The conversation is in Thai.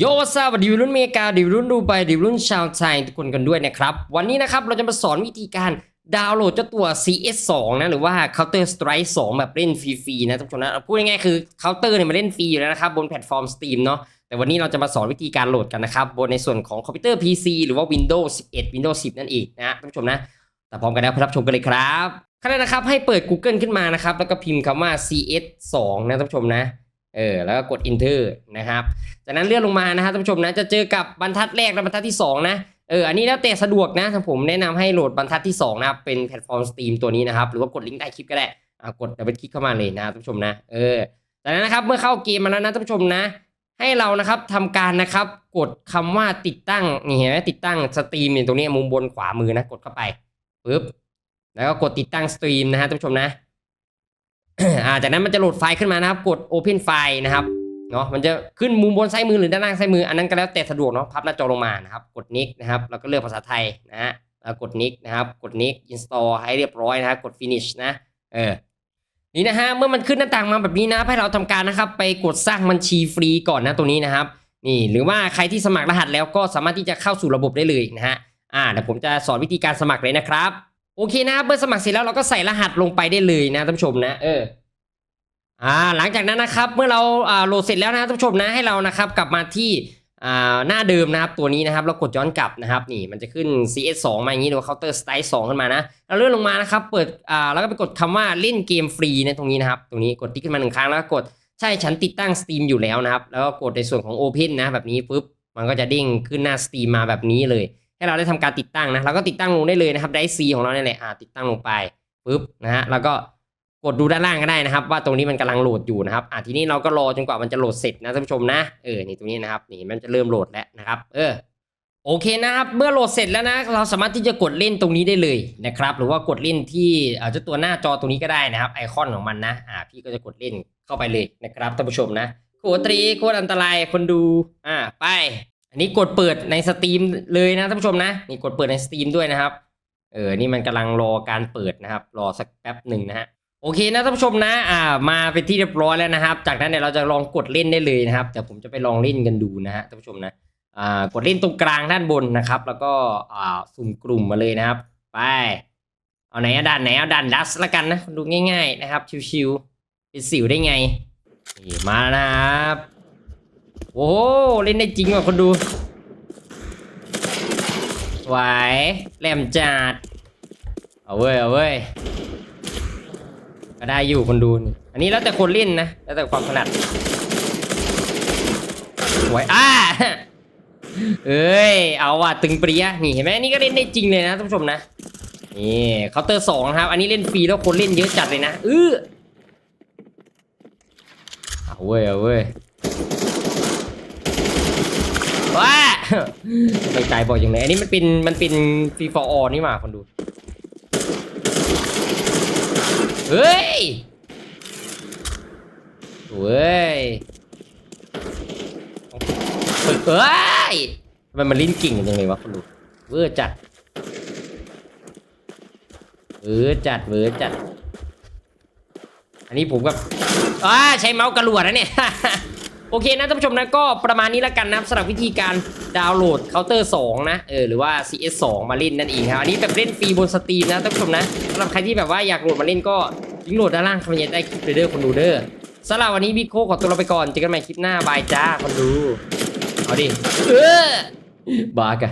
โยสวัสดีรุ่นเมกาดิรุ่นดูไปดิรุ่นชาวไทยทุกคนกันด้วยนะครับ วันนี้นะครับเราจะมาสอนวิธีการดาวน์โหลดเจ้าตัว CS 2นะหรือว่า Counter Strike 2 แบบเล่นฟรีๆนะทุกคนนะพูดง่ายๆคือ Counter เนี่ยมันเล่นฟรีอยู่แล้วนะครับ บนแพลตฟอร์ม Steam เนาะแต่วันนี้เราจะมาสอนวิธีการโหลดกันนะครับ บนในส่วนของคอมพิวเตอร์ PC หรือว่า Windows 11 Windows 10 นั่นเองนะท่านผู้ชมนะแต่พร้อมกันแล้วรับชมกันเลยครับขั้นแรกนะครับให้เปิด Google ขึ้นมานะครับแล้วก็พิมพ์คำว่า CS 2นะท่านผู้ชมนะ เออแล้วก็กด Enter นะครับ จากนั้นเลื่อนลงมานะฮะท่านผู้ชมนะจะเจอกับบรรทัดแรกและบรรทัดที่ 2 นะเอออันนี้แล้วแต่สะดวกนะทางผมแนะนำให้โหลดบรรทัดที่ 2 นะครับเป็นแพลตฟอร์ม Steam ตัวนี้นะครับ หรือว่ากดลิงก์ใต้คลิปก็ได้อ่ากดดับเบิลคลิกเข้ามาเลยนะท่านผู้ชมนะเออจากนั้นนะครับเมื่อเข้าเกมมาแล้วนะท่านผู้ชมนะ ให้เรานะครับทำการนะครับกดคำว่าติดตั้งนี่เห็นไหมติดตั้งสตรีมเนี่ยตรงนี้มุมบนขวามือนะกดเข้าไปปึ๊บแล้วก็กดติดตั้งสตรีมนะฮะท่านผู้ชมนะ จากนั้นมันจะโหลดไฟล์ขึ้นมานะครับ กด Open File นะครับเนาะมันจะขึ้นมุมบนซ้ายมือหรือด้านล่างซ้ายมืออันนั้นก็แล้วแต่สะดวกเนาะพับหน้าจอลงมานะครับ กดนิกนะครับแล้วก็เลือกภาษาไทยนะฮะแล้วกดนิกนะครับกดนิก install ให้เรียบร้อยนะครับกด finish นะเออนี่นะฮะเมื่อมันขึ้นหน้าต่างมาแบบนี้นะให้เราทำการนะครับ ไปกดสร้างบัญชีฟรีก่อนนะตัวนี้นะครับ นี่หรือว่าใครที่สมัครรหัสแล้วก็สามารถที่จะเข้าสู่ระบบได้เลยนะฮะอ่าเดี๋ยวผมจะสอนวิธีการสมัครเลยนะครับ โอเคนะครับเมื่อสมัครเสร็จแล้วเราก็ใส่รหัสลงไปได้เลยนะท่านผู้ชมนะ เอออ่าหลังจากนั้นนะครับเมื่อเราอ่าโหลดเสร็จแล้วนะท่านผู้ชมนะให้เรานะครับกลับมาที่อ่าหน้าเดิมนะครับตัวนี้นะครับเรากดย้อนกลับนะครับนี่มันจะขึ้น CS 2มาอย่างนี้หรือว่า Counter Strike 2ขึ้นมานะเราเลื่อนลงมานะครับเปิดอ่าแล้วก็ไปกดคำว่าเล่นเกมฟรีนะตรงนี้นะครับตรงนี้กดติ๊กขึ้นมาหนึ่งครั้งแล้วก็กดใช่ฉันติดตั้ง Steam อยู่แล้วนะครับแล้วก็กดในส่วนของ Open นะแบบนี้ปุ๊บมันก็จะเด้งขึ้นหน้า Steam มาแบบนี้เลย ให้เราได้ทำการติดตั้งนะเราก็ติดตั้งลงได้เลยนะครับได้ C ของเราเนี่ยแหละอ่าติดตั้งลงไปปุ๊บนะฮะแล้วก็กดดูด้านล่างก็ได้นะครับ ว่าตรงนี้มันกำลังโหลดอยู่นะครับอะทีนี้เราก็รอจนกว่ามันจะโหลดเสร็จนะท่านผู้ชมนะเออนี่ตรงนี้นะครับนี่มันจะเริ่มโหลดแล้วนะครับ เออโอเคนะครับเมื่อโหลดเสร็จแล้วนะเราสามารถที่จะกดเล่นตรงนี้ได้เลยนะครับ หรือว่ากดเล่นที่เอ่อเจ้าตัวหน้าจอตรงนี้ก็ได้นะครับ ไอคอนของมันนะอ่าพี่ก็จะกดเล่นเข้าไปเลยนะครับท่านผู้ชมนะโคตรีโคตรอันตรายคนดูอ่าไป อันนี้กดเปิดในสตรีมเลยนะท่านผู้ชมนะนี่กดเปิดในสตรีมด้วยนะครับ เออนี่มันกำลังรอการเปิดนะครับ รอสักแป๊บหนึ่งนะฮะโอเคนะท่านผู้ชมนะ อ่า มาเป็นที่เรียบร้อยแล้วนะครับ จากนั้นเดี๋ยเราจะลองกดเล่นได้เลยนะครับแต่ผมจะไปลองเล่นกันดูนะฮะท่านผู้ชมนะอ่ากดเล่นตรงกลางด้านบนนะครับ แล้วก็อ่าสุ่มกลุ่มมาเลยนะครับ ไปเอาไหนอะดันไหนเอาดันดัสละกันนะดูง่าย ๆ นะครับชิวๆเป็นสิวได้ไงมาแล้วนะครับ โอ้โหเล่นได้จริงว่ะคนดูสวแหลมจัดเอาเว้ยเอาเว้ยก็ได้อยู่คนดูนี่อันนี้แล้วแต่คนเล่นนะแล้วแต่ความถนัดสวอ่าเอ้ยเอาว่ะตึงเปรี้ยนี่เห็นไหมนี่ก็เล่นได้จริงเลยนะท่านผู้ชมนะนี่เคาน์เตอร์สองครับ อันนี้เล่นฟรีแล้วคนเล่นเยอะจัดเลยนะเออเอาเว้ยเอาเว้ย ว้าไม่ใจบอกอย่างไรอันนี้มันเป็นมันเป็นฟรีฟอร์อนี่มาคนดู เฮ้ยเว้ยเฮ้ยทำไมมันลิ้นกิ่งยังไงวะคนดู เวอร์จัด เวอร์จัด เวอร์จัด อันนี้ผมกับอ่าใช้เมาส์กระหลวดนะเนี่ย โอเคนะท่านผู้ชมนะก็ประมาณนี้ละกันนะสำหรับวิธีการดาวน์โหลดเคาน์เตอร์2นะเออหรือว่า CS 2มาเล่นนั่นเองครับอันนี้แบบเล่นฟรีบนสตรีมนะท่านผู้ชมนะสำหรับใครที่แบบว่าอยากโหลดมาเล่นก็ลิงก์โหลดด้านล่างคำบรรยายใต้คลิปเลยเด้อคนดูเด้อสำหรับวันนี้บิ๊กโคขอตัวเราไปก่อนเจอกันใหม่คลิปหน้าบายจ้าคนดูเอาดิเออบากะ